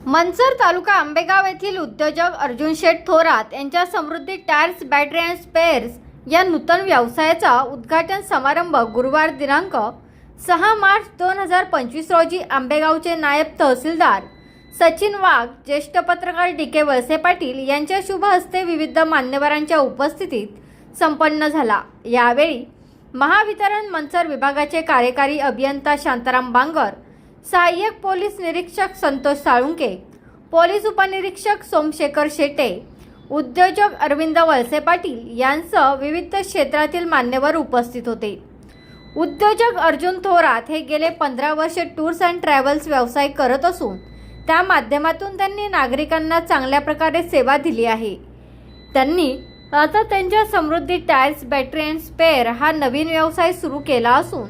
मनसर तालुका आंबेगाव येथील उद्योजक अर्जुन शेठ थोरात यांच्या Samruddhi tyres battery and spares या नूतन व्यवसायाचा उद्घाटन समारंभ गुरुवार दिनांक सहा मार्च दोन हजार पंचवीस रोजी आंबेगावचे नायब तहसीलदार सचिन वाघ ज्येष्ठ पत्रकार डी के वळसे पाटील यांच्या शुभ हस्ते विविध मान्यवरांच्या उपस्थितीत संपन्न झाला. यावेळी महावितरण मनसर विभागाचे कार्यकारी अभियंता शांताराम बांगर सहाय्यक पोलीस निरीक्षक संतोष साळुंके पोलीस उपनिरीक्षक सोमशेखर शेटे उद्योजक अरविंद वळसे पाटील यांसह विविध क्षेत्रातील मान्यवर उपस्थित होते. उद्योजक अर्जुन थोरात हे गेले पंधरा वर्षे टूर्स अँड ट्रॅव्हल्स व्यवसाय करत असून त्या माध्यमातून त्यांनी नागरिकांना चांगल्या प्रकारे सेवा दिली आहे. त्यांनी आता त्यांच्या Samruddhi tyres battery and spare हा नवीन व्यवसाय सुरू केला असून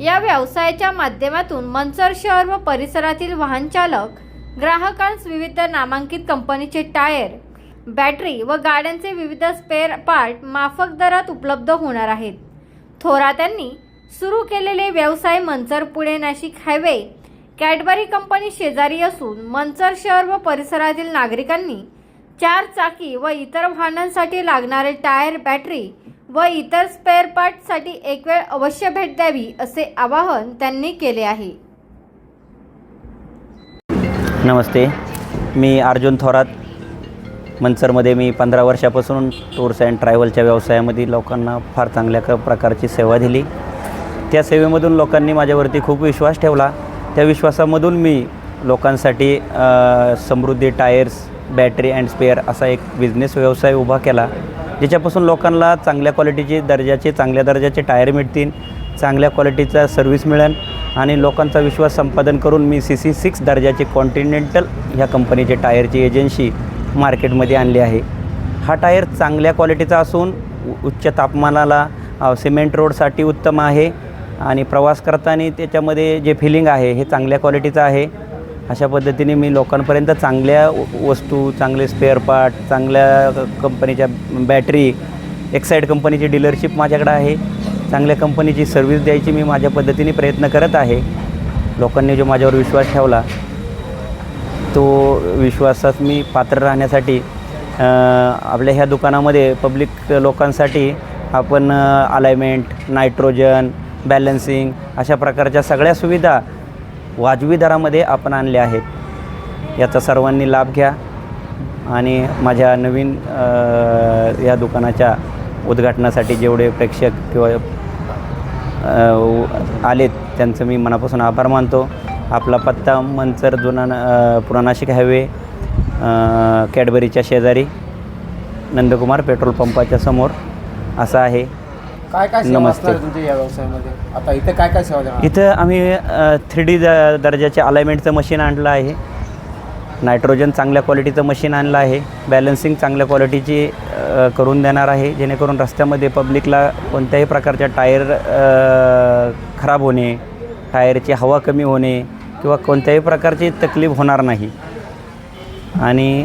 या व्यवसायाच्या माध्यमातून मंचर शहर व परिसरातील वाहन चालक ग्राहकांस विविध नामांकित कंपनीचे टायर बॅटरी व गाड्यांचे विविध स्पेअर पार्ट माफक दरात उपलब्ध होणार आहेत. थोरात यांनी सुरू केलेले व्यवसाय Manchar Pune Nashik highway Cadbury company शेजारी असून मंचर शहर व परिसरातील नागरिकांनी चार चाकी व इतर वाहनांसाठी लागणारे टायर बॅटरी व इतर स्पेअर पार्टसाठी एक वेळ अवश्य भेट द्यावी असे आवाहन त्यांनी केले आहे. नमस्ते. मी अर्जुन थोरात. मनसरमध्ये मी पंधरा वर्षापासून टूर्स अँड ट्रॅव्हलच्या व्यवसायामध्ये लोकांना फार चांगल्या क प्रकारची सेवा दिली. त्या सेवेमधून लोकांनी माझ्यावरती खूप विश्वास ठेवला. त्या विश्वासामधून मी लोकांसाठी Samruddhi tyres battery and spare असा एक बिझनेस व्यवसाय उभा केला. ज्याच्यापासून लोकांना चांगल्या क्वालिटीचे दर्जाचे चांगल्या दर्जाचे टायर मिळतील चांगल्या क्वालिटीचा सर्व्हिस मिळेल आणि लोकांचा विश्वास संपादन करून मी सी सी सिक्स दर्जाचे कॉन्टिनेंटल ह्या कंपनीचे टायरची एजन्सी मार्केटमध्ये आणली आहे. हा टायर चांगल्या क्वालिटीचा असून उ- उच्च तापमानाला सिमेंट रोडसाठी उत्तम आहे आणि प्रवास करताना त्याच्यामध्ये जे फिलिंग आहे हे चांगल्या क्वालिटीचं आहे. अशा पद्धतीने मी लोकांपर्यंत चांगल्या वस्तू चांगले स्पेअर पार्ट चांगल्या कंपनीच्या बॅटरी एक्साईड कंपनीची डीलरशिप माझ्याकडे आहे. चांगल्या कंपनीची सर्व्हिस द्यायची मी माझ्या पद्धतीने प्रयत्न करत आहे. लोकांनी जो माझ्यावर विश्वास ठेवला तो विश्वासात मी पात्र राहण्यासाठी आपल्या ह्या दुकानामध्ये पब्लिक लोकांसाठी आपण अलायमेंट नायट्रोजन बॅलन्सिंग अशा प्रकारच्या सगळ्या सुविधा वाजवी दरामध्ये आपण आणले आहेत. याचा सर्वांनी लाभ घ्या आणि माझ्या नवीन या दुकानाच्या उद्घाटनासाठी जेवढे प्रेक्षक किंवा आलेत त्यांचं मी मनापासून आभार मानतो. आपला पत्ता मंचर जुना अ, पुरानाशिक हायवे कॅडबरीच्या शेजारी नंदकुमार पेट्रोल पंपाच्या समोर असा आहे. काय काय सेवा नमस्ते. असणार आहे तुमच्या या व्यवसायामध्ये? आता इथे काय काय सेवा देणार? इथं आम्ही थ्री डी दर्जाचे अलाइनमेंटचं मशीन आणलं आहे. नायट्रोजन चांगल्या क्वालिटीचं मशीन आणलं आहे. बॅलन्सिंग चांगल्या क्वालिटीची अ, करून देणार आहे. जेणेकरून रस्त्यामध्ये पब्लिकला कोणत्याही प्रकारच्या टायर अ, खराब होणे टायरची हवा कमी होणे किंवा कोणत्याही प्रकारची तकलीफ होणार नाही. आणि